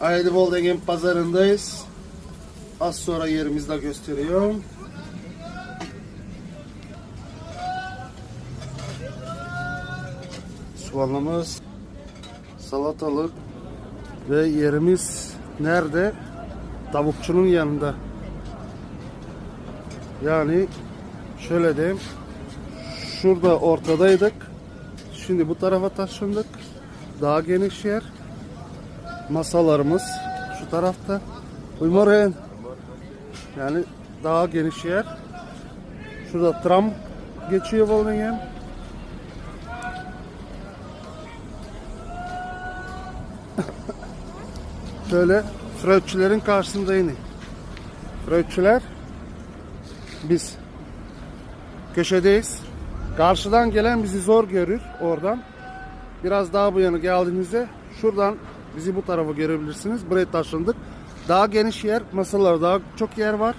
Aydıbolden'in pazarındayız. Az sonra yerimizde gösteriyorum. Soğanımız, salatalık ve yerimiz nerede? Tavukçunun yanında. Yani şöyle diyeyim. Şurada ortadaydık. Şimdi bu tarafa taşındık. Daha geniş yer. Masalarımız şu tarafta. Goedemorgen. Yani daha geniş yer. Şurada tram geçiyor Volningen. Şöyle Freudçilerin karşısında yine. Freudçiler biz köşedeyiz. Karşıdan gelen bizi zor görür oradan. Biraz daha bu yana geldiğimizde şuradan bizi bu tarafa görebilirsiniz. Buraya taşındık. Daha geniş yer, masalar daha çok yer var.